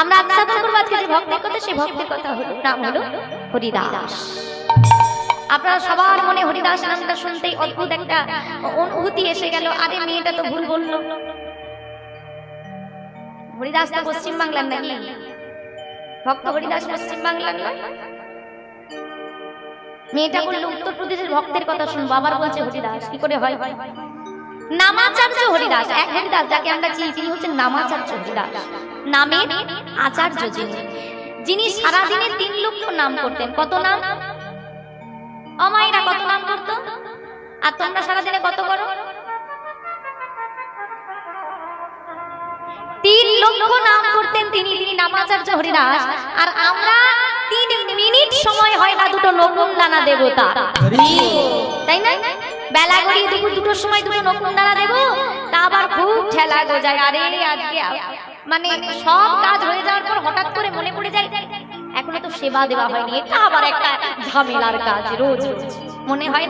আমরা আচ্ছাদন করব আজকে যে ভক্তের কথা, সেই ভক্তের কথা হলো, নাম হলো হরিদাস। আপনারা সবার মনে হরিদাস নামটা শুনতেই অদ্ভুত একটা অনুভূতি এসে গেল। আরে, মেয়েটা তো ভুল বলল। হরিদাস তো পশ্চিম বাংলার নাকি? ভক্ত হরিদাস পশ্চিম বাংলার নয়? মেয়েটা বলল উত্তরপ্রদেশের ভক্তের কথা শুনব, আবার বলছে হরিদাস, কি করে হয়? নামাচার্য হরিদাস, এক হরিদাস যাকে আমরা চিনি, তিনি হচ্ছেন নামাচার্য হরিদাস। নামের আচার্য যিনি যিনি সারাদিনে তিন লক্ষ নাম করতেন। কত নাম? অমায়েরা কত নাম করতো? আর তোমরা সারাদিনে কত করো? তিন লক্ষ নাম করতেন তিনি তিনি নামাচার্য হরিদাস। আর আমরা তিন মিনিট সময় হয় না দুটো নকুন দানা দেবতা। তাই না? বেলা গড়িয়ে দুপুর দুটোর সময় দুটো নকুন দানা দেবো, তা আবার খুব ঠেলা গোজায়। আরে আজকে মানে সব কাজ হয়ে যাওয়ার পর হঠাৎ করে মনে পড়ে যায়, এখনও তো সেবা দেওয়া হয়নি, এটা আবার একটা ঝামেলার কাজ, রোজ মনে হয়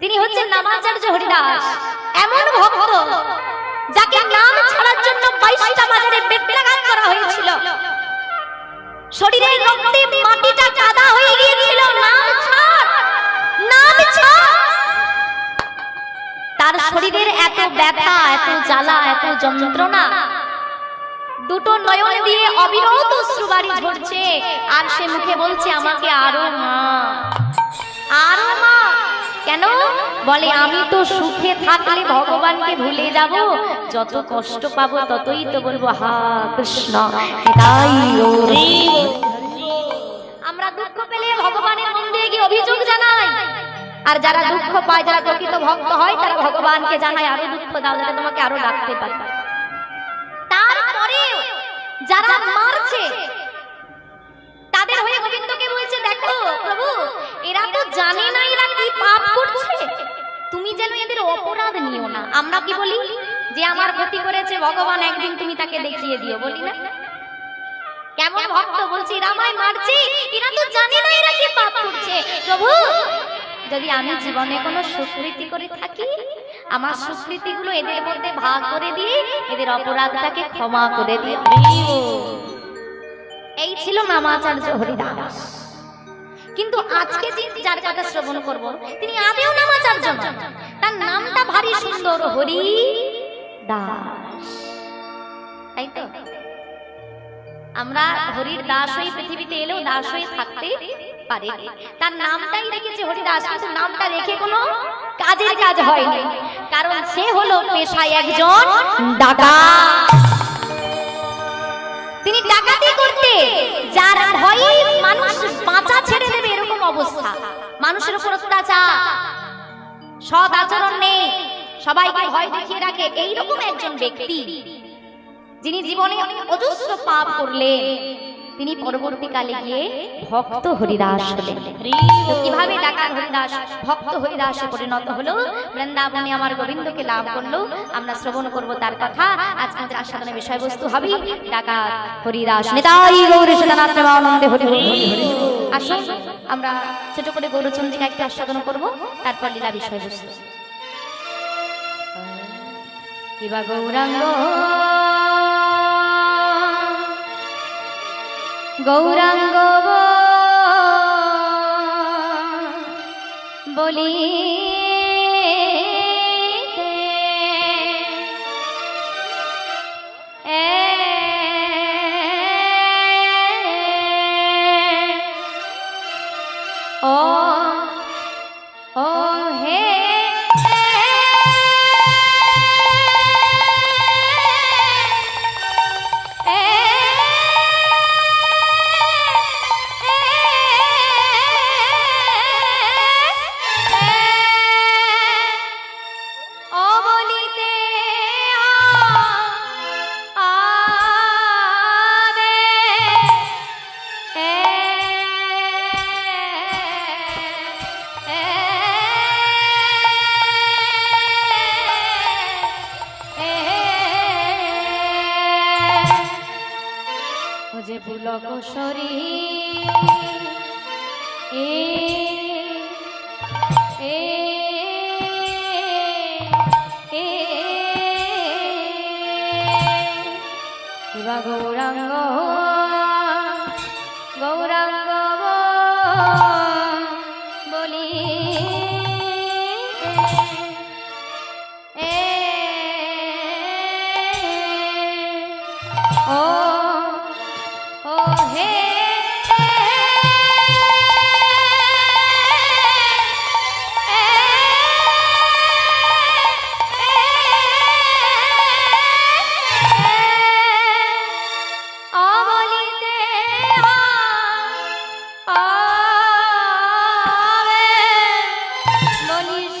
তিনি হচ্ছেন নামাচার্য হরিদাস, এমন ভক্ত যাকে নাম ছাড়ার জন্য বাইশটা বাজারে বেত্রাঘাত করা হয়েছিল। শরীরের রক্তে মাটিটা কাদা হয়ে গিয়েছিল, নাম ছাড় নাম ছাড়। শরীরের এত ব্যথা, এত জ্বালা, এত যন্ত্রণা। দুটো নয়ন দিয়ে অবিরত শ্রুবারি ঝরছে, আর সে মুখে বলছে, আমাকে আরও মা। আরও মা? কেন? বলে, আমি তো সুখে থাকলে ভগবানকে ভুলে যাব। যত কষ্ট পাবো, ততই তো বলব, হা, কৃষ্ণ গৌর। আমরা দুঃখ পেলে ভগবানের মন্দিরে গিয়ে অভিযোগ জানাই। আর যারা দুঃখ পায়, যারা প্রকৃত ভক্ত হয়, তারা ভগবানকে জানায়, আরও দুঃখ দাও, যাতে তোমাকে আরও ডাকতে পারে। যারা মারছে, তাদের হয়ে গোবিন্দকে বলছে, দেখো প্রভু, এরা তো জানে না এরা কি পাপ করছে। তুমি যেন এদের অপরাধ নিও না। আমরা কি বলি? যে আমার ক্ষতি করেছে ভগবান, একদিন তুমি তাকে দেখিয়ে দিও, বলি না? কেমন ভক্ত বলছি, এরা আমায় মারছে, এরা তো জানে না এরা কি পাপ করছে। প্রভু যদি আমি জীবনে কোনো সুকৃতি করে থাকি, আমার সুকৃতিগুলো এদের মধ্যে ভাগ করে দিয়ে এদের অপরাধটাকে ক্ষমা করে দিয়ে এই ছিল নামাচার্য হরিদাস। কিন্তু আজকে যার কথা শ্রবণ করব, তিনি আদেও নামাচার্য তার নামটা ভারী সুন্দর হরি দাস তাই তো? আমরা হরির দাস হয়ে পৃথিবীতে এলেও দাস হয়ে থাকতে পারে। তার নামটাই রেখেছে হরিদাস, কিন্তু নামটা রেখে কোনো কাজের কাজ হয়নি। কারণ সে হলো পেশায় একজন ডাকাত। তিনি ডাকাতি করতে, যার ভয়ে মানুষ বাঁচা ছেড়ে দেবে এরকম অবস্থা। মানুষের উপর অত্যাচার। সৎ আচরণ নেই। সবাইকে ভয় দেখিয়ে রাখে এইরকম একজন ব্যক্তি, যিনি জীবনে অজস্র পাপ করলেন। তিনি পরবর্তীকালে গিয়ে ভক্ত হরিদাস হলেন কীভাবে ডাকার হরিদাস ভক্ত হরিদাসে পরিণত হলো? বৃন্দাবনে আমার গোবিন্দকে লাভ করল। আমরা শ্রবণ করব তার কথা। আজ আমাদের আস্বাদনের বিষয়বস্তু হবে ডাকাত হরিদাস। নেতাই গৌর সদানাথ প্রেমানন্দে হরি। আসুন আমরা ছোট করে গৌরচন্দ্রিকা একটু আস্বাদন করব তারপর লীলা বিষয়বস্তু। কিবা গৌরাঙ্গ গৌরাঙ্গ বলি পুলক সরি। এ গৌরাঙ্গ গৌরাঙ্গ বলি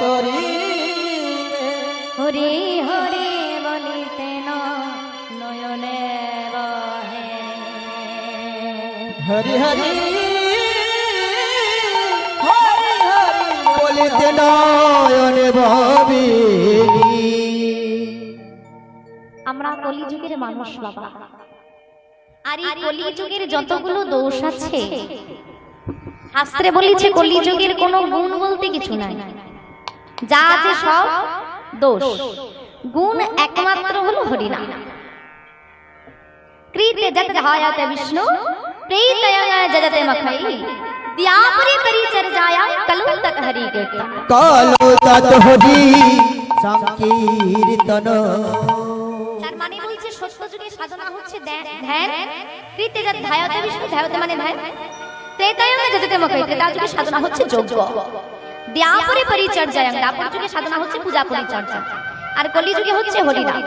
শরীরে হরি হরি বলিতে নয়নে বহে। হরি হরি হরি হরি বলিতে নয়নে আমরা কলিযুগের মানুষ বাবা। আর এই কলিযুগের যতগুলো দোষ আছে শাস্ত্রে বলেছে কলিযুগের কোনো গুণ বলতে কিছু নাই। যা আছে সব দোষ। গুণ একমাত্র হলো হরিনাম। কৃতে যত ধায়াতে বিষ্ণু প্রেতয়া জগতে মখৈ। দিয়াপুরে পরিচর্যায়া কলু তক হরি কীর্তন। কালো তত হরি সংকীর্তন। তার মানে বলছে সত্য যুগে সাধনা হচ্ছে ধ্যান। কৃতে যত ধায়াতে বিষ্ণু ধায়াতে মানে ধ্যান? ত্রেতায়ুগে যজতে মখৈ ত্রেতা যুগে সাধনা হচ্ছে যজ্ঞ। দ্যাপরে পরিচর্যায়াং দাপর যুগে সাধনা হচ্ছে পূজা পরিচর্যা আর কলি যুগে হচ্ছে হরিনাম।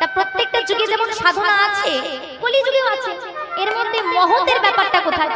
তা প্রত্যেকটা যুগে যেমন সাধনা আছে কলি যুগেও আছে। এর মধ্যে মহতের ব্যাপারটা কোথায়?